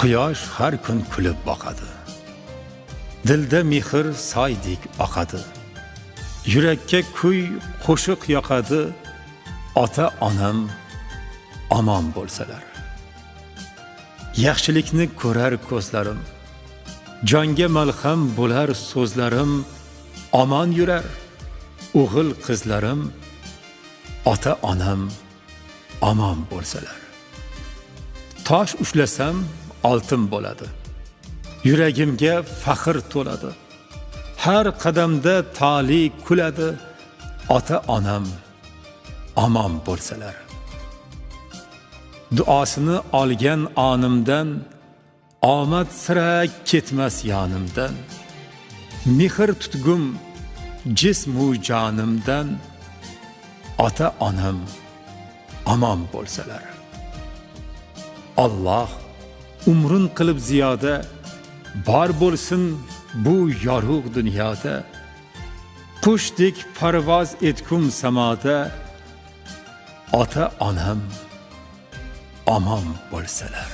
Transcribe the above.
quyosh har kun kulib boqadi. Dilda mehr soydek oqadi yurakka kuy qo'shiq yoqadi. Ota onam omon bo'lsalar. Yaxshilikni ko'rar ko'zlarim. Jonga malham bo'lar so'zlarim omon yurar. O'g'il qizlarim ota onam omon bo'lsalar. Tosh ushlasam oltin bo'ladi yuragimga faxr to'ladi har qadamda tali kuladi ota onam omon bo'lsalar duosini olgan onimdan omad sira ketmas yonimdan mehr tutgum jismu jonimdan ota onam omon bo'lsalar Alloh umrin qilib ziyoda bor bo'lsin bu yorug' dunyoda qushdek parvoz etkum samoda ota onam omon bo'lsalar